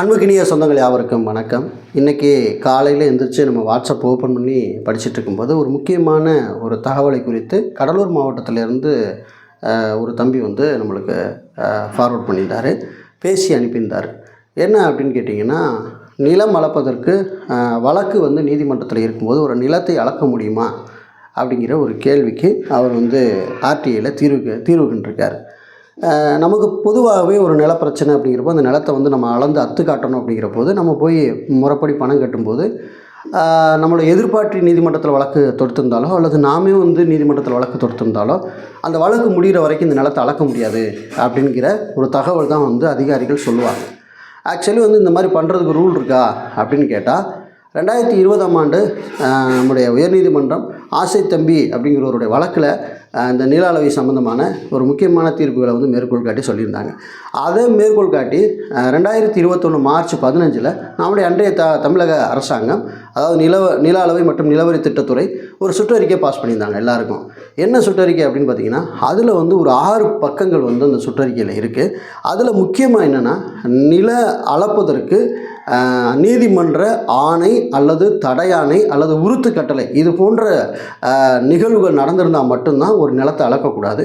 அன்புக்கினிய சொந்தங்கள் யாவருக்கும் வணக்கம். இன்றைக்கி காலையில் எந்திரிச்சு நம்ம வாட்ஸ்அப் ஓப்பன் பண்ணி படிச்சுட்டு இருக்கும்போது ஒரு முக்கியமான ஒரு தகவலை குறித்து கடலூர் மாவட்டத்திலேருந்து ஒரு தம்பி வந்து நம்மளுக்கு ஃபார்வர்ட் பண்ணியிருந்தார். பேசி அனுப்பியிருந்தார். என்ன அப்படின்னு கேட்டிங்கன்னா நிலம் அளப்பதற்கு வழக்கு வந்து நீதிமன்றத்தில் இருக்கும்போது ஒரு நிலத்தை அளக்க முடியுமா? அப்படிங்கிற ஒரு கேள்விக்கு அவர் வந்து ஆர்டிஐயில் தீர்வு தீர்வு கண்டிருக்கார். நமக்கு பொதுவாகவே ஒரு நிலப்பிரச்சனை அப்படிங்கிறப்போ அந்த நிலத்தை வந்து நம்ம அளந்து அத்து காட்டணும் அப்படிங்கிற போது நம்ம போய் முறைப்படி பணம் கட்டும்போது நம்மளோட எதிர்பார்ட்டி நீதிமன்றத்தில் வழக்கு தொடுத்திருந்தாலோ அல்லது நாமே வந்து நீதிமன்றத்தில் வழக்கு தொடுத்திருந்தாலோ அந்த வழக்கு முடிகிற வரைக்கும் இந்த நிலத்தை அளக்க முடியாது அப்படிங்கிற ஒரு தகவல் தான் வந்து அதிகாரிகள் சொல்லுவாங்க. ஆக்சுவலி வந்து இந்த மாதிரி பண்ணுறதுக்கு ரூல் இருக்கா அப்படின்னு கேட்டால் ரெண்டாயிரத்தி இருபதாம் ஆண்டு நம்முடைய உயர்நீதிமன்றம் ஆசை தம்பி அப்படிங்கிறவருடைய வழக்கில் இந்த நில அளவை சம்மந்தமான ஒரு முக்கியமான தீர்ப்புகளை வந்து மேற்கோள் காட்டி சொல்லியிருந்தாங்க. அதை மேற்கோள் காட்டி ரெண்டாயிரத்தி இருபத்தொன்று மார்ச் பதினஞ்சில் நம்முடைய அன்றைய த தமிழக அரசாங்கம் அதாவது நிலவ நில அளவை மற்றும் நிலவரி திட்டத்துறை ஒரு சுற்றறிக்கை பாஸ் பண்ணியிருந்தாங்க எல்லாருக்கும். என்ன சுற்றறிக்கை அப்படின்னு பார்த்தீங்கன்னா அதில் வந்து ஒரு ஆறு பக்கங்கள் வந்து அந்த சுற்றறிக்கையில் இருக்குது அதில் முக்கியமாக என்னென்னா நில அளப்பதற்கு நீதிமன்ற ஆணை அல்லது தடையாணை அல்லது உறுத்து கட்டளை இது போன்ற நிகழ்வுகள் நடந்திருந்தால் மட்டும்தான் ஒரு நிலத்தை அளக்கக்கூடாது.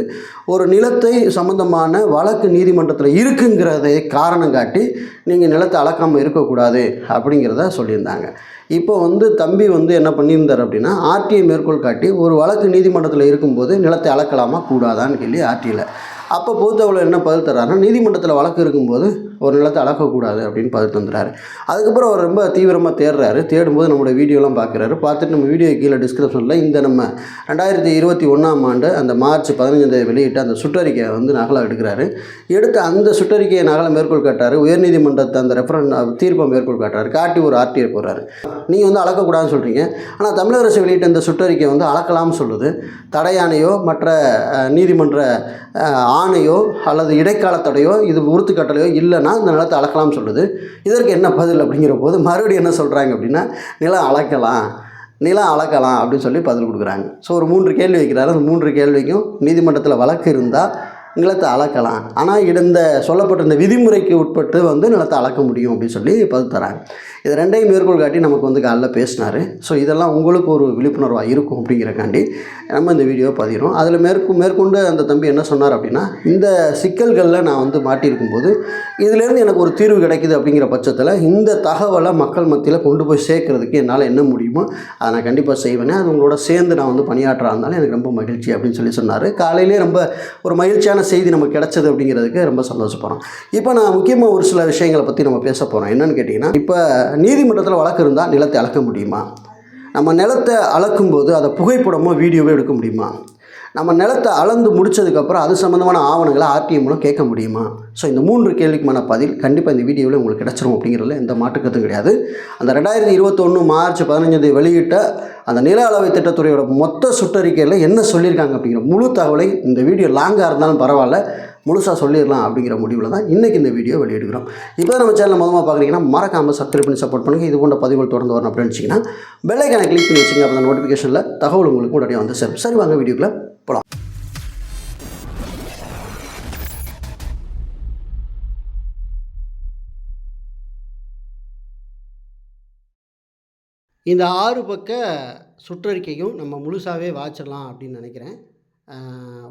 ஒரு நிலத்தை சம்பந்தமான வழக்கு நீதிமன்றத்தில் இருக்குங்கிறதை காரணம் காட்டி நீங்கள் நிலத்தை அளக்காமல் இருக்கக்கூடாது அப்படிங்கிறத சொல்லியிருந்தாங்க. இப்போ வந்து தம்பி வந்து என்ன பண்ணியிருந்தார் அப்படின்னா ஆர்டிஐ மேற்கோள் காட்டி ஒரு வழக்கு நீதிமன்றத்தில் இருக்கும்போது நிலத்தை அளக்கலாமா கூடாதான்னு கேள்வி ஆர்டியில் அப்போ பொறுத்தவளை என்ன பதில் தர்றாருன்னா நீதிமன்றத்தில் வழக்கு இருக்கும்போது ஒரு நிலத்தை அளக்கக்கூடாது அப்படின்னு பார்த்துட்டு வந்துடுறாரு. அதுக்கப்புறம் அவர் ரொம்ப தீவிரமாக தேடுறாரு. தேடும்போது நம்மளோட வீடியோலாம் பார்க்குறாரு. பார்த்துட்டு நம்ம வீடியோ கீழே டிஸ்கிரிப்ஷனில் இந்த நம்ம ரெண்டாயிரத்தி இருபத்தி ஒன்றாம் ஆண்டு அந்த மார்ச் பதினஞ்சாம் தேதி வெளியிட்ட அந்த சுற்றறிக்கையை வந்து நகலாக எடுக்கிறாரு. எடுத்து அந்த சுற்றறிக்கையை நகலை மேற்கோள் காட்டாரு உயர்நீதிமன்றத்தை அந்த ரெஃபரன் தீர்ப்பை மேற்கோள் காட்டுறாரு. காட்டி ஒரு ஆர்டிஐ போடுறாரு. நீங்கள் வந்து அளக்கக்கூடாதுன்னு சொல்கிறீங்க ஆனால் தமிழக அரசு வெளியிட்ட இந்த சுற்றறிக்கை வந்து அளக்கலாம்னு சொல்லுது. தடையானையோ மற்ற நீதிமன்ற ஆணையோ அல்லது இடைக்கால தடையோ இது உறுத்து கட்டளையோ இல்லைன்னா இந்த நிலத்தை அளக்கலாம்னு சொல்லுது இதற்கு என்ன பதில் அப்படிங்கிற போது மறுபடியும் என்ன சொல்கிறாங்க அப்படின்னா நிலம் அளக்கலாம் நிலம் அளக்கலாம் அப்படின்னு சொல்லி பதில் கொடுக்குறாங்க. ஸோ ஒரு மூன்று கேள்வி வைக்கிறாரு. அந்த மூன்று கேள்விக்கும் நீதிமன்றத்தில் வழக்கு இருந்தால் நிலத்தை அளக்கலாம். ஆனால் இந்த சொல்லப்பட்ட இந்த விதிமுறைக்கு உட்பட்டு வந்து நிலத்தை அளக்க முடியும் அப்படின்னு சொல்லி பதில் தராங்க. இது ரெண்டையும் மேற்கோள் காட்டி நமக்கு வந்து காலைல பேசினார். ஸோ இதெல்லாம் உங்களுக்கு ஒரு விழிப்புணர்வாக இருக்கும் அப்படிங்கிறக்காண்டி நம்ம இந்த வீடியோ பதிகிறோம். அதில் மேற்கொ மேற்கொண்டு அந்த தம்பி என்ன சொன்னார் அப்படின்னா இந்த சிக்கல்களில் நான் வந்து மாட்டியிருக்கும் போது இதுலேருந்து எனக்கு ஒரு தீர்வு கிடைக்குது அப்படிங்கிற பட்சத்தில் இந்த தகவலை மக்கள் மத்தியில் கொண்டு போய் சேர்க்கறதுக்கு என்னால் என்ன முடியுமோ அதை நான் கண்டிப்பாக செய்வேனே. அது உங்களோட சேர்ந்து நான் வந்து பணியாற்ற இருந்தாலும் எனக்கு ரொம்ப மகிழ்ச்சி அப்படின்னு சொல்லி சொன்னார். காலையிலே ரொம்ப ஒரு மகிழ்ச்சியான செய்தி நமக்கு கிடைச்சது அப்படிங்கிறதுக்கு ரொம்ப சந்தோஷப்படுறோம். இப்போ நான் முக்கியமாக ஒரு சில விஷயங்களை பற்றி நம்ம பேச போகிறோம் என்னன்னு கேட்டிங்கன்னா இப்போ நீதிமன்றத்தில் வழக்கு இருந்தால் நிலத்தை அளக்க முடியுமா? நம்ம நிலத்தை அளக்கும்போது அதை புகைப்படமோ வீடியோவோ எடுக்க முடியுமா? நம்ம நிலத்தை அளந்து முடிச்சதுக்கப்புறம் அது சம்மந்தமான ஆவணங்களை ஆர்டிஐ மூலம் கேட்க முடியுமா? ஸோ இந்த மூன்று கேள்விக்குமான பதில் கண்டிப்பாக இந்த வீடியோவில் உங்களுக்கு கிடச்சிரும் அப்படிங்கிறதுல எந்த மாற்றுக்கருத்தும் கிடையாது. அந்த ரெண்டாயிரத்தி இருபத்தொன்று மார்ச் பதினஞ்சாம் வெளியிட்ட அந்த நில அளவை திட்டத்துறையோட மொத்த சுற்றறிக்கையில் என்ன சொல்லியிருக்காங்க அப்படிங்கிற முழு தகவலை இந்த வீடியோ லாங்காக இருந்தாலும் பரவாயில்ல முழுசாக சொல்லிடலாம் அப்படிங்கிற முடிவில் தான் இன்றைக்கி இந்த வீடியோ வெளியிடுகிறோம். இப்போ நம்ம சேனல் மொதமாக பார்க்குறீங்கன்னா மறக்காமல் சப்ஸ்கிரைப் பண்ணி சப்போர்ட் பண்ணுங்கள் இது போன்ற பதிவுகள் தொடர்ந்து வரணும் அப்படின்னு வச்சிங்கன்னா பெல்லைக்கான கிளிக் பண்ணி வச்சுங்க. அப்போ அந்த நோட்டிஃபிகேஷனில் தகவல் உங்களுக்கு உடனே வந்து சேரும். சரி வாங்க வீடியோக்குள்ளே போகலாம் இந்த ஆறு பக்க சுற்றறிக்கையும் நம்ம முழுசாகவே வாச்சிடலாம் அப்படின்னு நினைக்கிறேன்.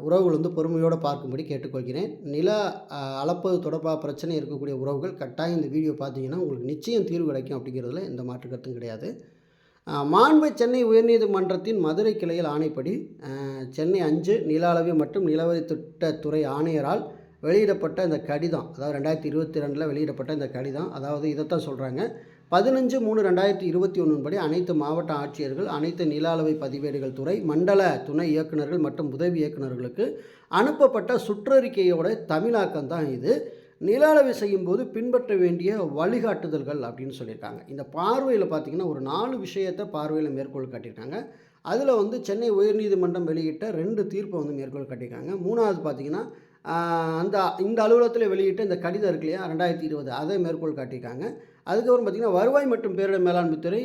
உறவுகள் வந்து பொறுமையோடு பார்க்கும்படி கேட்டுக்கொள்கிறேன். நில அளப்பது தொடர்பாக பிரச்சனை இருக்கக்கூடிய உறவுகள் கட்டாயம் இந்த வீடியோ பார்த்தீங்கன்னா உங்களுக்கு நிச்சயம் தீர்வு கிடைக்கும் அப்படிங்கிறதுல எந்த மாற்று கருத்தும் கிடையாது. மாண்பு சென்னை உயர்நீதிமன்றத்தின் மதுரை கிளையில் ஆணைப்படி சென்னை அஞ்சு நில மற்றும் நிலவரி திட்டத்துறை ஆணையரால் வெளியிடப்பட்ட இந்த கடிதம் அதாவது ரெண்டாயிரத்தி இருபத்தி ரெண்டில் வெளியிடப்பட்ட இந்த கடிதம் அதாவது இதைத்தான் சொல்கிறாங்க பதினஞ்சு மூணு ரெண்டாயிரத்தி இருபத்தி ஒன்று படி அனைத்து மாவட்ட ஆட்சியர்கள் அனைத்து நில அளவை பதிவேடுகள் துறை மண்டல துணை இயக்குநர்கள் மற்றும் உதவி இயக்குநர்களுக்கு அனுப்பப்பட்ட சுற்றறிக்கையோட தமிழாக்கம் தான் இது. நில அளவை செய்யும்போது பின்பற்ற வேண்டிய வழிகாட்டுதல்கள் அப்படின்னு சொல்லியிருக்காங்க. இந்த பார்வையில் பார்த்தீங்கன்னா ஒரு நாலு விஷயத்தை பார்வையில் மேற்கோள் காட்டியிருக்காங்க. அதில் வந்து சென்னை உயர்நீதிமன்றம் வெளியிட்ட ரெண்டு தீர்ப்பை வந்து மேற்கோள் காட்டியிருக்காங்க. மூணாவது பார்த்தீங்கன்னா அந்த இந்த அலுவலகத்தில் வெளியிட்ட இந்த கடிதம் இருக்கு இல்லையா ரெண்டாயிரத்தி இருபது அதை மேற்கோள் காட்டியிருக்காங்க. அதுக்கப்புறம் பார்த்திங்கன்னா வருவாய் மற்றும் பேரிடர் மேலாண்மை துறை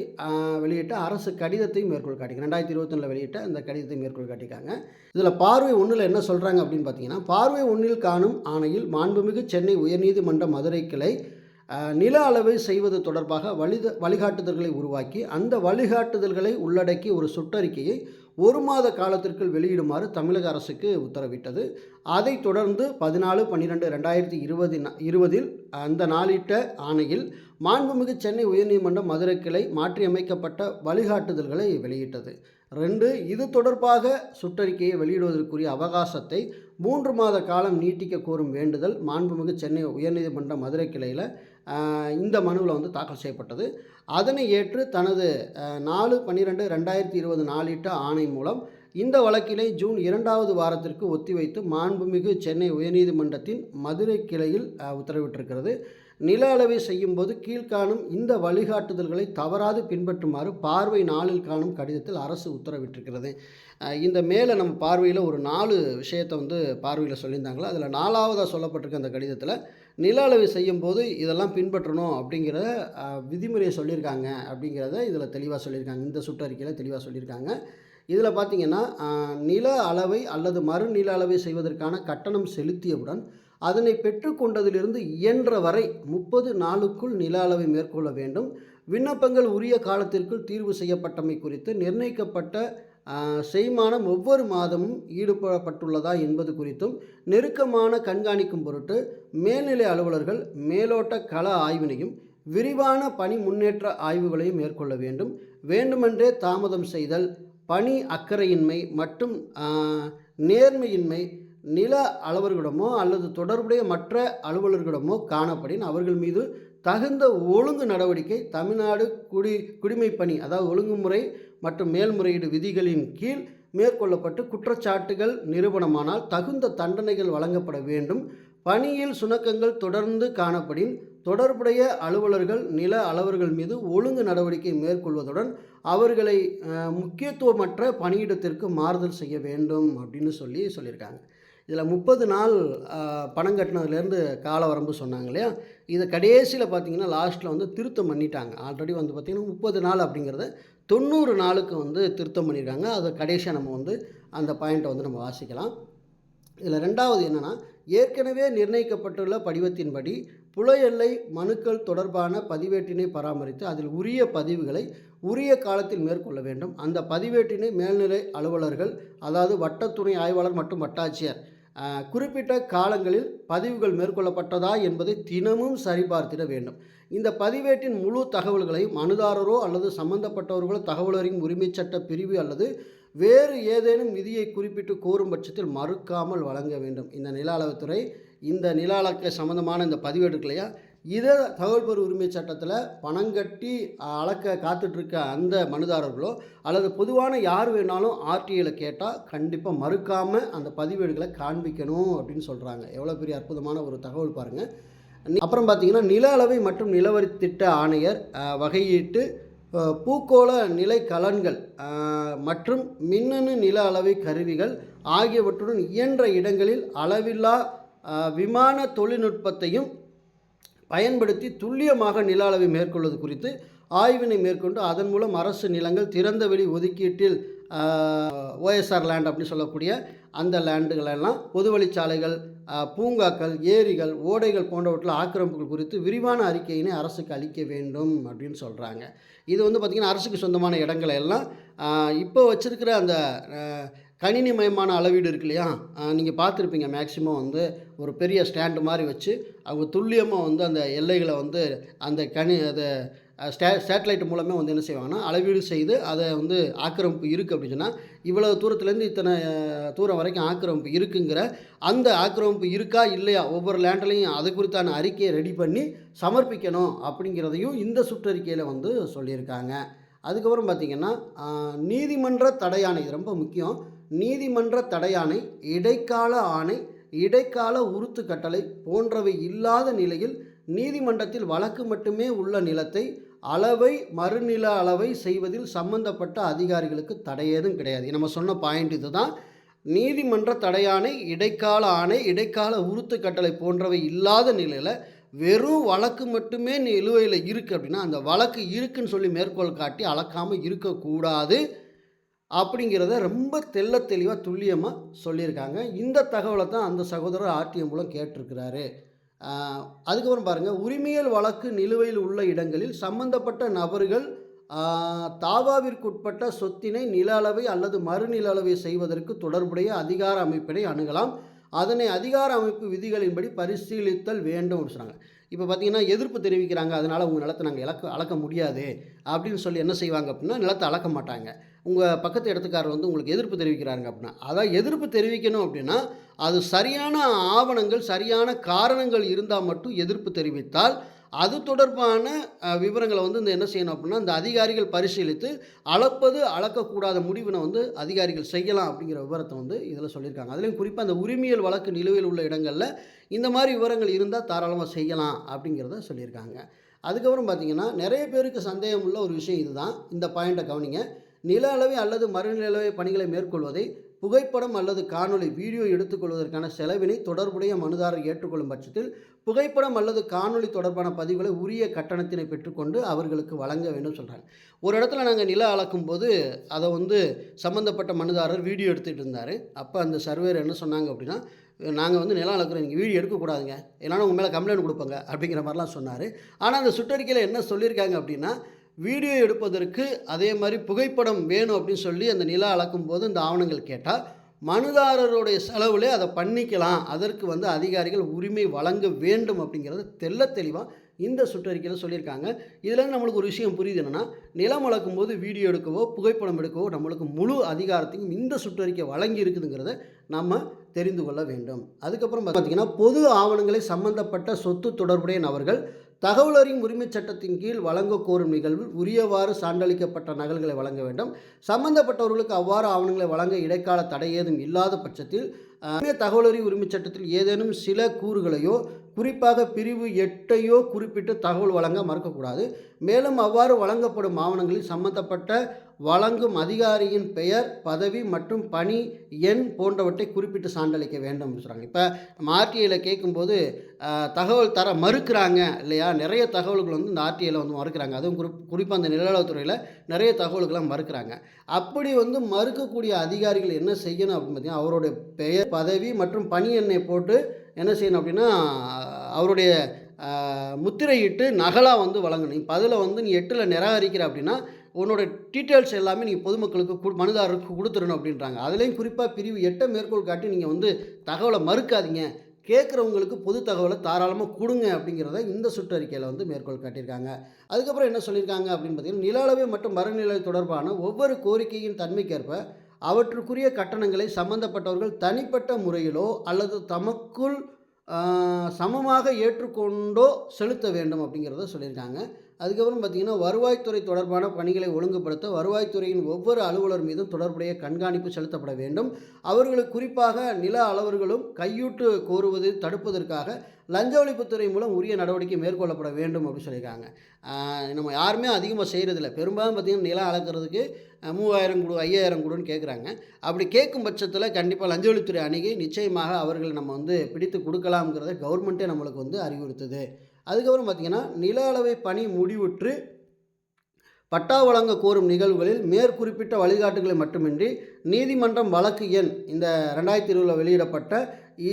வெளியிட்ட அரசு கடிதத்தையும் மேற்கோள் காட்டிங்க ரெண்டாயிரத்தி இருபத்தொன்னில் வெளியிட்ட அந்த கடிதத்தை மேற்கோள் காட்டியிருக்காங்க. இதில் பார்வை ஒன்றில் என்ன சொல்கிறாங்க அப்படின்னு பார்த்தீங்கன்னா பார்வை ஒன்றில் காணும் ஆணையில் மாண்புமிகு சென்னை உயர்நீதிமன்ற மதுரை கிளை நில அளவை செய்வது தொடர்பாக வழித வழிகாட்டுதல்களை உருவாக்கி அந்த வழிகாட்டுதல்களை உள்ளடக்கி ஒரு சுற்றறிக்கையை ஒரு மாத காலத்திற்குள் வெளியிடுமாறு தமிழக அரசுக்கு உத்தரவிட்டது. அதைத் தொடர்ந்து பதினாலு பன்னிரெண்டு ரெண்டாயிரத்தி இருபது இருபதில் அந்த நாளிட்ட ஆணையில் மாண்புமிகு சென்னை உயர்நீதிமன்றம் மதுரை கிளை மாற்றியமைக்கப்பட்ட வழிகாட்டுதல்களை வெளியிட்டது. ரெண்டு இது தொடர்பாக சுற்றறிக்கையை வெளியிடுவதற்குரிய அவகாசத்தை மூன்று மாத காலம் நீட்டிக்க கோரும் வேண்டுதல் மாண்புமிகு சென்னை உயர்நீதிமன்ற மதுரை கிளையில் இந்த மனுவில் வந்து தாக்கல் செய்யப்பட்டது. அதனை ஏற்று தனது நாலு பன்னிரெண்டு ரெண்டாயிரத்தி இருபது நாளிட்ட ஆணை மூலம் இந்த வழக்கினை ஜூன் இரண்டாவது வாரத்திற்கு ஒத்திவைத்து மாண்புமிகு சென்னை உயர்நீதிமன்றத்தின் மதுரை கிளையில் உத்தரவிட்டிருக்கிறது. நில அளவை செய்யும்போது கீழ்காணும் இந்த வழிகாட்டுதல்களை தவறாது பின்பற்றுமாறு பார்வை நாளில் காணும் கடிதத்தில் அரசு உத்தரவிட்டிருக்கிறது. இந்த மேலே நம்ம பார்வையில் ஒரு நாலு விஷயத்தை வந்து பார்வையில் சொல்லியிருந்தாங்களோ? அதில் நாலாவதாக சொல்லப்பட்டிருக்க அந்த கடிதத்தில் நில அளவை செய்யும்போது இதெல்லாம் பின்பற்றணும் அப்படிங்கிற விதிமுறையை சொல்லியிருக்காங்க அப்படிங்கிறத இதில் தெளிவாக சொல்லியிருக்காங்க. இந்த சுற்றறிக்கையில் தெளிவாக சொல்லியிருக்காங்க. இதில் பார்த்தீங்கன்னா நில அளவை அல்லது மறுநில அளவை செய்வதற்கான கட்டணம் செலுத்தியவுடன் அதனை பெற்றுக்கொண்டதிலிருந்து இயன்ற வரை முப்பது நாளுக்குள் நில அளவை மேற்கொள்ள வேண்டும். விண்ணப்பங்கள் உரிய காலத்திற்குள் தீர்வு செய்யப்பட்டமை குறித்து நிர்ணயிக்கப்பட்ட செய்மானம் ஒவ்வொரு மாதமும் ஈடுபடப்பட்டுள்ளதா என்பது குறித்தும் நெருக்கமான கண்காணிக்கும் பொருட்டு மேல்நிலை அலுவலர்கள் மேலோட்ட கள ஆய்வினையும் விரிவான பணி முன்னேற்ற ஆய்வுகளையும் மேற்கொள்ள வேண்டும். வேண்டுமென்றே தாமதம் செய்தல் பணி அக்கறையின்மை மற்றும் நேர்மையின்மை நில அலுவலர்களிடமோ அல்லது தொடர்புடைய மற்ற அலுவலர்களிடமோ காணப்படின் அவர்கள் மீது தகுந்த ஒழுங்கு நடவடிக்கை தமிழ்நாடு குடி குடிமை பணி அதாவது ஒழுங்குமுறை மற்றும் மேல்முறையீடு விதிகளின் கீழ் மேற்கொள்ளப்பட்டு குற்றச்சாட்டுகள் நிரூபணமானால் தகுந்த தண்டனைகள் வழங்கப்பட வேண்டும். பணியில் சுணக்கங்கள் தொடர்ந்து காணப்படின் தொடர்புடைய அலுவலர்கள் நில அளவர்கள் மீது ஒழுங்கு நடவடிக்கை மேற்கொள்வதுடன் அவர்களை முக்கியத்துவமற்ற பணியிடத்திற்கு மாறுதல் செய்ய வேண்டும் அப்படின்னு சொல்லி சொல்லியிருக்காங்க. இதில் முப்பது நாள் பணம் கட்டினதுலேருந்து கால வரம்பு சொன்னாங்க இல்லையா? இதை கடைசியில் பார்த்தீங்கன்னா லாஸ்ட்டில் வந்து திருத்தம் பண்ணிட்டாங்க. ஆல்ரெடி வந்து பார்த்திங்கன்னா முப்பது நாள் அப்படிங்கிறத தொண்ணூறு நாளுக்கு வந்து திருத்தம் பண்ணியிருக்காங்க அதை கடைசியாக நம்ம வந்து அந்த பாயிண்ட்டை வந்து நம்ம வாசிக்கலாம். இதில் ரெண்டாவது என்னென்னா ஏற்கனவே நிர்ணயிக்கப்பட்டுள்ள படிவத்தின்படி புல எல்லை மனுக்கள் தொடர்பான பதிவேட்டினை பராமரித்து அதில் உரிய பதிவுகளை உரிய காலத்தில் மேற்கொள்ள வேண்டும். அந்த பதிவேட்டினை மேல்நிலை அலுவலர்கள் அதாவது வட்டத்துறை ஆய்வாளர் மற்றும் வட்டாட்சியர் குறிப்பிட்ட காலங்களில் பதிவுகள் மேற்கொள்ளப்பட்டதா என்பதை தினமும் சரிபார்த்திட வேண்டும். இந்த பதிவேட்டின் முழு தகவல்களை மனுதாரரோ அல்லது சம்பந்தப்பட்டவர்களோ தகவலறியும் உரிமை உரிமைச் சட்ட பிரிவு அல்லது வேறு ஏதேனும் விதியை குறிப்பிட்டு கோரும் பட்சத்தில் மறுக்காமல் வழங்க வேண்டும். இந்த நில அளவுத்துறை இந்த நில அளக்க சம்பந்தமான இந்த பதிவேடு இல்லையா? இதை தகவல்பொரு உரிமை சட்டத்தில் பணம் கட்டி அளக்க காத்துட்ருக்க அந்த மனுதாரர்களோ அல்லது பொதுவான யார் வேணாலும் ஆர்டிஐயில் கேட்டால் கண்டிப்பாக மறுக்காமல் அந்த பதிவேடுகளை காண்பிக்கணும் அப்படின்னு சொல்கிறாங்க எவ்வளோ பெரிய அற்புதமான ஒரு தகவல் பாருங்கள் அப்புறம் பார்த்தீங்கன்னா நில அளவை மற்றும் நிலவரி திட்ட ஆணையர் வகையீட்டு பூக்கோள பூகோள நிலை கலன்கள் மற்றும் மின்னணு நில அளவை கருவிகள் ஆகியவற்றுடன் இயன்ற இடங்களில் அளவில்லா விமான தொழில்நுட்பத்தையும் பயன்படுத்தி துல்லியமாக நில அளவை மேற்கொள்வது குறித்து ஆய்வினை மேற்கொண்டு அதன் மூலம் அரசு நிலங்கள் திறந்தவெளி ஒதுக்கீட்டில் ஓஎஸ்ஆர் லேண்ட் அப்படின்னு சொல்லக்கூடிய அந்த லேண்டுகளெல்லாம் பொதுவழிச்சாலைகள் பூங்காக்கள் ஏரிகள் ஓடைகள் போன்றவற்றில் ஆக்கிரமிப்புகள் குறித்து விரிவான அறிக்கையினை அரசுக்கு அளிக்க வேண்டும் அப்படின்னு சொல்கிறாங்க இது வந்து பார்த்திங்கன்னா அரசுக்கு சொந்தமான இடங்களை எல்லாம் இப்போ வச்சுருக்கிற அந்த கணினிமயமான அளவீடு இருக்கு இல்லையா? நீங்கள் பார்த்துருப்பீங்க மேக்ஸிமம் வந்து ஒரு பெரிய ஸ்டாண்டு மாதிரி வச்சு அவங்க துல்லியமாக வந்து அந்த எல்லைகளை வந்து அந்த கணி அதை ஸ்டே சேட்டலைட் மூலமே வந்து என்ன செய்வாங்கன்னா அளவீடு செய்து அதை வந்து ஆக்கிரமிப்பு இருக்குது அப்படின்னு சொன்னால் இவ்வளோ தூரத்துலேருந்து இத்தனை தூரம் வரைக்கும் ஆக்கிரமிப்பு இருக்குங்கிற அந்த ஆக்கிரமிப்பு இருக்கா இல்லையா? ஒவ்வொரு லேண்ட்லையும் அது குறித்தான அறிக்கையை ரெடி பண்ணி சமர்ப்பிக்கணும் அப்படிங்கிறதையும் இந்த சுற்றறிக்கையில் வந்து சொல்லியிருக்காங்க. அதுக்கப்புறம் பார்த்திங்கன்னா நீதிமன்ற தடையான இது ரொம்ப முக்கியம். நீதிமன்ற தடையாணை இடைக்கால ஆணை இடைக்கால உறுத்து கட்டளை போன்றவை இல்லாத நிலையில் நீதிமன்றத்தில் வழக்கு மட்டுமே உள்ள நிலத்தை அளவை மறுநில அளவை செய்வதில் சம்பந்தப்பட்ட அதிகாரிகளுக்கு தடையேதும் கிடையாது. நம்ம சொன்ன பாயிண்ட் இதுதான். நீதிமன்ற தடையாணை இடைக்கால ஆணை இடைக்கால உறுத்து கட்டளை போன்றவை இல்லாத நிலையில் வெறும் வழக்கு மட்டுமே நிலுவையில் இருக்குது அப்படின்னா அந்த வழக்கு இருக்குன்னு சொல்லி மேற்கோள் காட்டி அளக்காமல் இருக்கக்கூடாது. அப்படிங்கிறத ரொம்ப தெள்ள தெளிவாக துல்லியமாக சொல்லியிருக்காங்க. இந்த தகவலை தான் அந்த சகோதரர் ஆர்டிஎம் மூலம் கேட்டிருக்கிறாரு. அதுக்கப்புறம் பாருங்கள் உரிமையல் வழக்கு நிலுவையில் உள்ள இடங்களில் சம்பந்தப்பட்ட நபர்கள் தாவாவிற்குட்பட்ட சொத்தினை நில அளவை அல்லது மறுநில அளவை செய்வதற்கு தொடர்புடைய அதிகார அமைப்பினை அணுகலாம். அதனை அதிகார அமைப்பு விதிகளின்படி பரிசீலித்தல் வேண்டும் சொன்னாங்க. இப்போ பார்த்தீங்கன்னா எதிர்ப்பு தெரிவிக்கிறாங்க. அதனால் உங்கள் நிலத்தை நாங்கள் இழக்க அளக்க முடியாது அப்படின்னு சொல்லி என்ன செய்வாங்க அப்படின்னா நிலத்தை அளக்க மாட்டாங்க. உங்கள் பக்கத்து இடத்துக்காரர் வந்து உங்களுக்கு எதிர்ப்பு தெரிவிக்கிறாங்க அப்படின்னா அதான் எதிர்ப்பு தெரிவிக்கணும் அப்படின்னா அது சரியான ஆவணங்கள் சரியான காரணங்கள் இருந்தால் மட்டும் எதிர்ப்பு தெரிவித்தால் அது தொடர்பான விவரங்களை வந்து இந்த என்ன செய்யணும் அப்படின்னா இந்த அதிகாரிகள் பரிசீலித்து அளப்பது அளக்கக்கூடாத முடிவினை வந்து அதிகாரிகள் செய்யலாம் அப்படிங்கிற விவரத்தை வந்து இதில் சொல்லியிருக்காங்க. அதுலேயும் குறிப்பாக அந்த உரிமையல் வழக்கு நிலுவையில் உள்ள இடங்களில் இந்த மாதிரி விவரங்கள் இருந்தால் தாராளமாக செய்யலாம் அப்படிங்கிறத சொல்லியிருக்காங்க. அதுக்கப்புறம் பார்த்தீங்கன்னா நிறைய பேருக்கு சந்தேகம் உள்ள ஒரு விஷயம் இதுதான். இந்த பாயிண்ட்டை கவனிங்க. நில அளவை அல்லது மறுநில அளவை பணிகளை மேற்கொள்வதை புகைப்படம் அல்லது காணொளி வீடியோ எடுத்துக்கொள்வதற்கான செலவினை தொடர்புடைய மனுதாரர் ஏற்றுக்கொள்ளும் பட்சத்தில் புகைப்படம் அல்லது காணொளி தொடர்பான பதிவுகளை உரிய கட்டணத்தினை பெற்றுக்கொண்டு அவர்களுக்கு வழங்க வேண்டும் சொல்கிறாங்க ஒரு இடத்துல நாங்கள் நில அளக்கும் போது அதை வந்து சம்மந்தப்பட்ட மனுதாரர் வீடியோ எடுத்துகிட்டு இருந்தார். அப்போ அந்த சர்வேர் என்ன சொன்னாங்க அப்படின்னா நாங்கள் வந்து நிலம் அளக்குறோம் நீங்கள் வீடியோ எடுக்கக்கூடாதுங்க ஏன்னா உங்கள் மேலே கம்ப்ளைண்ட் கொடுப்பாங்க. அப்படிங்கிற மாதிரிலாம் சொன்னார். ஆனால் அந்த சுற்றறிக்கையில் என்ன சொல்லியிருக்காங்க அப்படின்னா வீடியோ எடுப்பதற்கு அதே மாதிரி புகைப்படம் வேணும் அப்படின்னு சொல்லி அந்த நிலா அளக்கும் போது இந்த ஆவணங்கள் கேட்டால் மனுதாரருடைய செலவில் அதை பண்ணிக்கலாம். அதற்கு வந்து அதிகாரிகள் உரிமை வழங்க வேண்டும் அப்படிங்கிறது தெள்ள தெளிவாக இந்த சுற்றறிக்கையில் சொல்லியிருக்காங்க. இதில் நம்மளுக்கு ஒரு விஷயம் புரியுது என்னென்னா நிலம் வளர்க்கும் போது வீடியோ எடுக்கவோ புகைப்படம் எடுக்கவோ நம்மளுக்கு முழு அதிகாரத்தையும் இந்த சுற்றறிக்கை வழங்கி இருக்குதுங்கிறத நம்ம தெரிந்து கொள்ள வேண்டும். அதுக்கப்புறம் பார்த்திங்கன்னா பொது ஆவணங்களை சம்பந்தப்பட்ட சொத்து தொடர்புடைய நபர்கள் தகவல் அறியும் உரிமைச் சட்டத்தின் கீழ் வழங்க கோரும் நிகழ்வில் உரியவாறு சான்றளிக்கப்பட்ட நகல்களை வழங்க வேண்டும். சம்பந்தப்பட்டவர்களுக்கு அவ்வாறு ஆவணங்களை வழங்க இடைக்கால தடை ஏதும் இல்லாத பட்சத்தில் தகவல் அறிவு உரிமைச் சட்டத்தில் ஏதேனும் சில கூறுகளையோ குறிப்பாக பிரிவு எட்டையோ குறிப்பிட்டு தகவல் வழங்க மறுக்கக்கூடாது. மேலும் அவ்வாறு வழங்கப்படும் ஆவணங்களில் சம்பந்தப்பட்ட வழங்கும் அதிகாரியின் பெயர் பதவி மற்றும் பணி எண் போன்றவற்றை குறிப்பிட்டு சான்றளிக்க வேண்டும் அப்படின்னு சொல்கிறாங்க இப்போ நம்ம ஆர்டிஐயில் கேட்கும்போது தகவல் தர மறுக்கிறாங்க இல்லையா? நிறைய தகவல்கள் வந்து இந்த ஆர்டிஐயில் வந்து மறுக்கிறாங்க. அதுவும் குறிப் குறிப்பாக அந்த நிலநலத்துறையில் நிறைய தகவல்களை மறுக்கிறாங்க. அப்படி வந்து மறுக்கக்கூடிய அதிகாரிகள் என்ன செய்யணும் அப்படின்னு பார்த்தீங்கன்னா அவருடைய பெயர் பதவி மற்றும் பணி எண்ணை போட்டு என்ன செய்யணும் அப்படின்னா அவருடைய முத்திரையிட்டு நகலாக வந்து வழங்கணும். இப்போ அதில் வந்து நீ எட்டில் நிராகரிக்கிற அப்படின்னா உன்னோட டீட்டெயில்ஸ் எல்லாமே நீங்கள் பொதுமக்களுக்கு மனுதாரருக்கு கொடுத்துடணும் அப்படின்றாங்க. அதுலேயும் குறிப்பாக பிரிவு எட்டை மேற்கோள் காட்டி நீங்கள் வந்து தகவலை மறுக்காதீங்க. கேட்குறவங்களுக்கு பொது தகவலை தாராளமாக கொடுங்க அப்படிங்கிறத இந்த சுற்றறிக்கையில் வந்து மேற்கோள் காட்டியிருக்காங்க. அதுக்கப்புறம் என்ன சொல்லியிருக்காங்க அப்படின்னு பார்த்தீங்கன்னா நில மற்றும் மறுநிலை தொடர்பான ஒவ்வொரு கோரிக்கையின் தன்மைக்கேற்ப அவற்றுக்குரிய கட்டணங்களை சம்பந்தப்பட்டவர்கள் தனிப்பட்ட முறையிலோ அல்லது தமக்குள் சமமாக ஏற்றுக்கொண்டோ செலுத்த வேண்டும் அப்படிங்கிறத சொல்லியிருக்காங்க. அதுக்கப்புறம் பார்த்திங்கன்னா வருவாய்த்துறை தொடர்பான பணிகளை ஒழுங்குபடுத்த வருவாய்த்துறையின் ஒவ்வொரு அலுவலர் மீதும் தொடர்புடைய கண்காணிப்பு செலுத்தப்பட வேண்டும். அவர்களுக்கு குறிப்பாக நில அளவர்களும் கையூட்டு கோருவது தடுப்பதற்காக லஞ்ச ஒழிப்புத்துறை மூலம் உரிய நடவடிக்கை மேற்கொள்ளப்பட வேண்டும் அப்படின்னு சொல்லியிருக்காங்க. நம்ம யாருமே அதிகமாக செய்கிறதில்ல பெரும்பாலும் பார்த்திங்கன்னா நிலம் அளக்கிறதுக்கு மூவாயிரம் கொடு ஐயாயிரம் கொடுன்னு கேட்குறாங்க அப்படி கேட்கும் பட்சத்தில் கண்டிப்பாக லஞ்ச ஒழித்துறை அணுகி நிச்சயமாக அவர்களை நம்ம வந்து பிடித்து கொடுக்கலாம்ங்கிறத கவர்மெண்ட்டே நம்மளுக்கு வந்து அறிவுறுத்துது. அதுக்கப்புறம் பார்த்திங்கன்னா நில அளவை பணி முடிவுற்று பட்டா வழங்க கோரும் நிகழ்வுகளில் மேற்குறிப்பிட்ட வழிகாட்டுகளை மட்டுமின்றி நீதிமன்றம் வழக்கு எண் இந்த ரெண்டாயிரத்தி இருபதில் வெளியிடப்பட்ட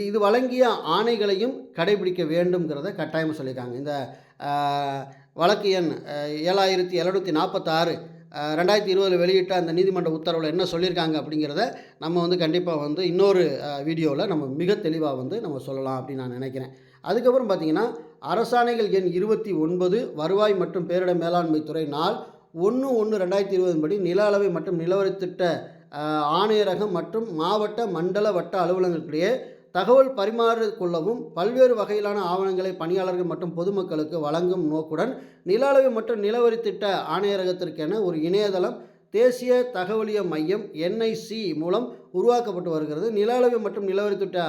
இது வழங்கிய ஆணைகளையும் கடைபிடிக்க வேண்டும்ங்கிறத கட்டாயமாக சொல்லியிருக்காங்க. இந்த வழக்கு எண் ஏழாயிரத்தி எழுநூற்றி நாற்பத்தாறு ரெண்டாயிரத்தி இருபதில் வெளியிட்ட அந்த நீதிமன்ற உத்தரவில் என்ன சொல்லியிருக்காங்க அப்படிங்கிறத நம்ம வந்து கண்டிப்பாக வந்து இன்னொரு வீடியோவில் நம்ம மிக தெளிவாக வந்து நம்ம சொல்லலாம் அப்படின்னு நான் நினைக்கிறேன். அதுக்கப்புறம் பார்த்திங்கன்னா அரசாணைகள் எண் இருபத்தி ஒன்பது வருவாய் மற்றும் பேரிட மேலாண்மை துறை நாள் ஒன்று ஒன்று ரெண்டாயிரத்தி இருபது படி நில அளவை மற்றும் நிலவரித் திட்ட ஆணையரகம் மற்றும் மாவட்ட மண்டல வட்ட அலுவலகங்களுக்கிடையே தகவல் பரிமாறிக்கொள்ளவும் பல்வேறு வகையிலான ஆவணங்களை பணியாளர்கள் மற்றும் பொதுமக்களுக்கு வழங்கும் நோக்குடன் நில அளவை மற்றும் நிலவரி திட்ட ஆணையரகத்திற்கென ஒரு இணையதளம் தேசிய தகவலிய மையம் என்ஐசி மூலம் உருவாக்கப்பட்டு வருகிறது. நில அளவை மற்றும் நிலவரி திட்ட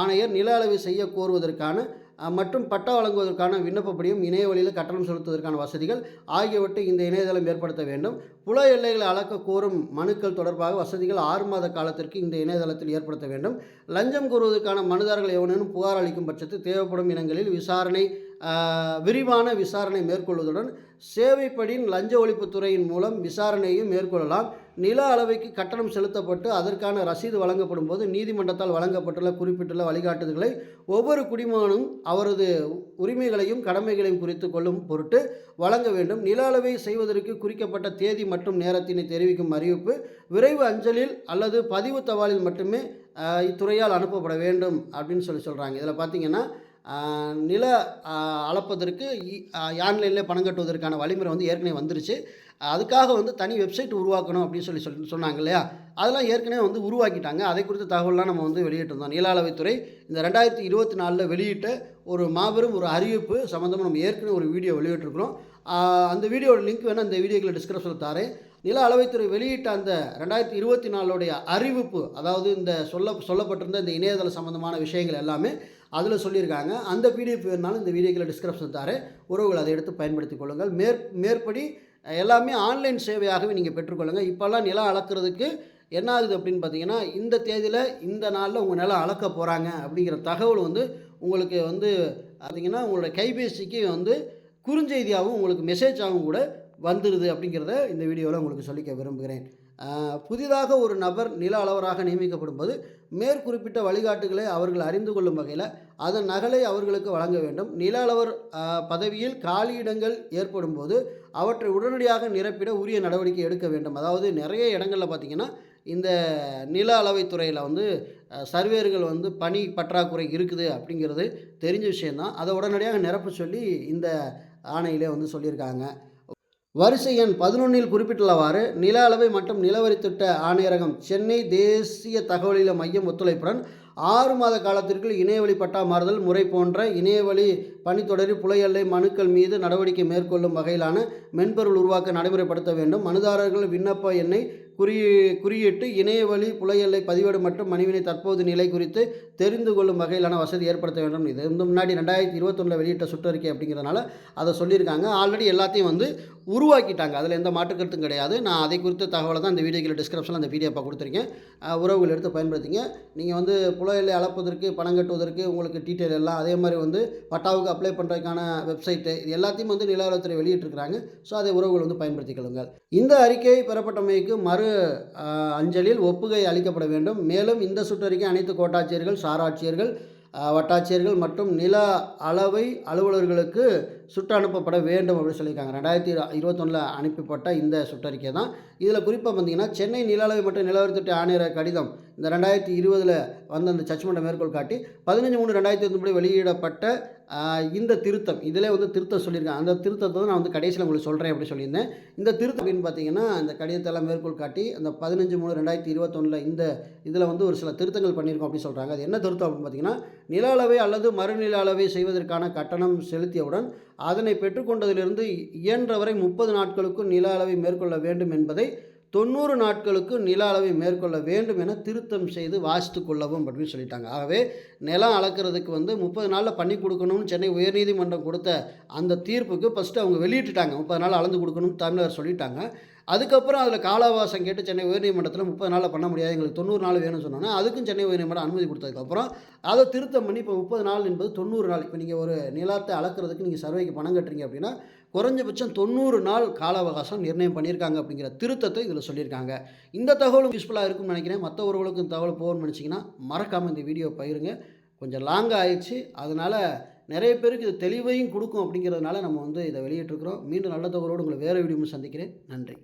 ஆணையர் நில அளவை செய்ய கோருவதற்கான மற்றும் பட்டா வழங்குவதற்கான விண்ணப்பப்படியும் இணைய வழியில் கட்டணம் செலுத்துவதற்கான வசதிகள் ஆகியவற்றை இந்த இணையதளம் ஏற்படுத்த வேண்டும். புல எல்லைகளை அளக்க கோரும் மனுக்கள் தொடர்பாக வசதிகள் ஆறு மாத காலத்திற்கு இந்த இணையதளத்தில் ஏற்படுத்த வேண்டும். லஞ்சம் கோருவதற்கான மனுதாரர்கள் எவனேனும் புகார் அளிக்கும் பட்சத்தில் தேவைப்படும் இனங்களில் விசாரணை விரிவான விசாரணை மேற்கொள்வதுடன் சேவைப்படின் லஞ்ச ஒழிப்புத்துறையின் மூலம் விசாரணையும் மேற்கொள்ளலாம். நில அளவைக்கு கட்டணம் செலுத்தப்பட்டு அதற்கான ரசீது வழங்கப்படும் போது நீதிமன்றத்தால் வழங்கப்பட்டுள்ள குறிப்பிட்டுள்ள வழிகாட்டுதல்களை ஒவ்வொரு குடிமகனும் அவரது உரிமைகளையும் கடமைகளையும் குறித்து கொள்ளும் பொருட்டு வழங்க வேண்டும். நில அளவை செய்வதற்கு குறிக்கப்பட்ட தேதி மற்றும் நேரத்தினை தெரிவிக்கும் அறிவிப்பு விரைவு அஞ்சலில் அல்லது பதிவு தபாலில் மட்டுமே இத்துறையால் அனுப்பப்பட வேண்டும் அப்படின்னு சொல்லி சொல்கிறாங்க இதில் பார்த்தீங்கன்னா நில அளப்பதற்கு ஆன்லைனில் பணம் கட்டுவதற்கான வழிமுறை வந்து ஏற்கனவே வந்துருச்சு. அதுக்காக வந்து தனி வெப்சைட் உருவாக்கணும் அப்படின்னு சொல்லி சொல்லி சொன்னாங்க இல்லையா? அதெல்லாம் ஏற்கனவே வந்து உருவாக்கிட்டாங்க. அதை குறித்த தகவல்லாம் நம்ம வந்து வெளியிட்டிருந்தோம். நீல அளவைத்துறை இந்த ரெண்டாயிரத்தி இருபத்தி நாலில் வெளியிட்ட ஒரு மாபெரும் ஒரு அறிவிப்பு சம்மந்தமாக நம்ம ஏற்கனவே ஒரு வீடியோ வெளியிட்டிருக்கிறோம். அந்த வீடியோட லிங்க் வேணால் அந்த வீடியோக்களை டிஸ்கிரிப்ஷனில் தாரேன். நில அளவைத்துறை வெளியிட்ட அந்த ரெண்டாயிரத்தி இருபத்தி நாலுடைய அறிவிப்பு அதாவது இந்த சொல்ல சொல்லப்பட்டிருந்த இந்த இணையதள சம்மந்தமான விஷயங்கள் எல்லாமே அதில் சொல்லியிருக்காங்க. அந்த பிடிஎஃப் வேணாலும் இந்த வீடியோக்களை டிஸ்கிரிப்ஷன் தாரேன். உறவுகள் அதை எடுத்து பயன்படுத்திக் கொள்ளுங்கள். மேற் மேற்படி எல்லாமே ஆன்லைன் சேவையாகவே நீங்கள் பெற்றுக்கொள்ளுங்கள் இப்போல்லாம் நிலம் அளக்கிறதுக்கு என்ன ஆகுது அப்படின்னு பார்த்தீங்கன்னா இந்த தேதியில் இந்த நாளில் உங்கள் நிலம் அளக்க போகிறாங்க அப்படிங்கிற தகவல் வந்து உங்களுக்கு வந்து பார்த்தீங்கன்னா உங்களோட கைபேசிக்கு வந்து குறுஞ்செய்தியாகவும் உங்களுக்கு மெசேஜாகவும் கூட வந்துடுது அப்படிங்கிறத இந்த வீடியோவில் உங்களுக்கு சொல்லிக்க விரும்புகிறேன். புதிதாக ஒரு நபர் நில அளவராக நியமிக்கப்படும் போது மேற்குறிப்பிட்ட வழிகாட்டுகளை அவர்கள் அறிந்து கொள்ளும் வகையில் அதன் நகலை அவர்களுக்கு வழங்க வேண்டும். நில அளவர் பதவியில் காலியிடங்கள் ஏற்படும் போது அவற்றை உடனடியாக நிரப்பிட உரிய நடவடிக்கை எடுக்க வேண்டும். அதாவது நிறைய இடங்களில் பார்த்திங்கன்னா இந்த நில அளவைத்துறையில் வந்து சர்வேர்கள் வந்து பணி பற்றாக்குறை இருக்குது அப்படிங்கிறது தெரிஞ்ச விஷயந்தான் அதை உடனடியாக நிரப்ப சொல்லி இந்த ஆணையிலே வந்து சொல்லியிருக்காங்க. வரிசை எண் பதினொன்றில் குறிப்பிட்டுள்ளவாறு நில அளவை மற்றும் நிலவரி திட்ட ஆணையரகம் சென்னை தேசிய தகவலில மையம் ஒத்துழைப்புடன் ஆறு மாத காலத்திற்குள் இணையவழி பட்டா மாறுதல் முறை போன்ற இணையவழி பணித்தொடரில் புலையல்லை மனுக்கள் மீது நடவடிக்கை மேற்கொள்ளும் வகையிலான மென்பொருள் உருவாக்க நடைமுறைப்படுத்த வேண்டும். மனுதாரர்கள் விண்ணப்ப எண்ணை குறி குறியிட்டு இணையவழி புலையல்லை பதிவேடு மற்றும் மனுவினை தற்போது நிலை குறித்து தெரிந்து கொள்ளும் வகையிலான வசதி ஏற்படுத்த வேண்டும். இது வந்து முன்னாடி ரெண்டாயிரத்தி இருபத்தொன்னில் வெளியிட்ட சுற்றறிக்கை அப்படிங்கிறதுனால அதை சொல்லியிருக்காங்க. ஆல்ரெடி எல்லாத்தையும் வந்து உருவாக்கிட்டாங்க. அதில் எந்த மாற்று கருத்தும் கிடையாது. நான் அதை குறித்த தகவலை தான் இந்த வீடியோக்கில் டிஸ்கிரிப்ஷனில் அந்த பிடிஎஃபாக கொடுத்துருக்கேன். உறவுகள் எடுத்து பயன்படுத்திங்க. நீங்கள் வந்து புல அளப்பதற்கு பணம் கட்டுவதற்கு உங்களுக்கு டீட்டெயில் எல்லாம் அதே மாதிரி வந்து பட்டாவுக்கு அப்ளை பண்ணுறதுக்கான வெப்சைட்டு இது எல்லாத்தையும் வந்து நிலவரத்துறை வெளியிட்டிருக்கிறாங்க. ஸோ அதை உறவுகள் வந்து பயன்படுத்திக் கொள்ளுங்கள். இந்த அறிக்கை பெறப்பட்டமைக்கு மறு அஞ்சலில் ஒப்புகை அளிக்கப்பட வேண்டும். மேலும் இந்த சுற்றறிக்கை அனைத்து கோட்டாட்சியர்கள் சாராட்சியர்கள் வட்டாட்சியர்கள் மற்றும் நில அளவை அலுவலர்களுக்கு சுட்டு அனுப்பப்பட வேண்டும் அப்படின்னு சொல்லியிருக்காங்க. ரெண்டாயிரத்தி இருபத்தொன்னில் அனுப்பப்பட்ட இந்த சுற்றறிக்கை தான். இதில் குறிப்பாக பார்த்தீங்கன்னா சென்னை நில மற்றும் நிலவரி ஆணையர கடிதம் இந்த ரெண்டாயிரத்தி இருபதில் வந்த அந்த ஜட்ஜ்மெண்ட்டை மேற்கோள் காட்டி பதினஞ்சு மூணு ரெண்டாயிரத்தி இருபது வெளியிடப்பட்ட இந்த திருத்தம். இதிலே வந்து திருத்தம் சொல்லியிருக்காங்க. அந்த திருத்தத்தை தான் நான் வந்து கடைசியில் உங்களுக்கு சொல்கிறேன் அப்படி சொல்லியிருந்தேன். இந்த திருத்தம் அப்படின்னு பார்த்தீங்கன்னா அந்த கடிதத்தெல்லாம் மேற்கோள் காட்டி அந்த பதினஞ்சு மூணு ரெண்டாயிரத்தி இருபத்தொன்னில் இந்த இதில் வந்து ஒரு சில திருத்தங்கள் பண்ணியிருக்கோம் அப்படின்னு சொல்கிறாங்க அது என்ன திருத்தம் அப்படின்னு பார்த்தீங்கன்னா நில அளவை அல்லது மறுநில அளவை செய்வதற்கான கட்டணம் செலுத்தியவுடன் அதனை பெற்றுக்கொண்டதிலிருந்து இயன்றவரை முப்பது நாட்களுக்கு நில அளவை மேற்கொள்ள வேண்டும் என்பதை தொண்ணூறு நாட்களுக்கு நில அளவை மேற்கொள்ள வேண்டும் என திருத்தம் செய்து வாசித்து கொள்ளவும் அப்படின்னு சொல்லிட்டாங்க. ஆகவே நிலம் அளக்கிறதுக்கு வந்து முப்பது நாளில் பண்ணி கொடுக்கணும்னு சென்னை உயர்நீதிமன்றம் கொடுத்த அந்த தீர்ப்புக்கு ஃபஸ்ட்டு அவங்க வெளியிட்டுட்டாங்க. முப்பது நாள் அளந்து கொடுக்கணும்னு தமிழர் சொல்லிட்டாங்க. அதுக்கப்புறம் அதில் காலாவாசம் கேட்டு சென்னை உயர்நீதிமன்றத்தில் முப்பது நாளில் பண்ண முடியாது. எங்களுக்கு தொண்ணூறு நாள் வேணும்னு சொன்னோன்னா அதுக்கும் சென்னை உயர்நீதிமன்றம் அனுமதி கொடுத்ததுக்கப்புறம் அதை திருத்தம் பண்ணி இப்போ முப்பது நாள் என்பது தொண்ணூறு நாள். இப்போ நீங்கள் ஒரு நிலத்தை அளக்கிறதுக்கு நீங்கள் சர்வேக்கு பணம் கட்டுறீங்க அப்படின்னா குறைஞ்சபட்சம் தொண்ணூறு நாள் கால அவகாசம் நிர்ணயம் பண்ணியிருக்காங்க அப்படிங்கிற திருத்தத்தை இதில் சொல்லியிருக்காங்க. இந்த தகவலும் யூஸ்ஃபுல்லாக இருக்கும்னு நினைக்கிறேன். மற்றவர்களுக்கும் தகவல் போகணும்னு நினச்சிங்கன்னா மறக்காமல் இந்த வீடியோ பயிருங்க கொஞ்சம் லாங்காக ஆயிடுச்சு. அதனால் நிறைய பேருக்கு இது தெளிவையும் கொடுக்கும் அப்படிங்கிறதுனால நம்ம வந்து இதை வெளியிட்டிருக்கிறோம். மீண்டும் நல்ல தகவலோடு உங்களை வேறு வீடியோ சந்திக்கிறேன். நன்றி.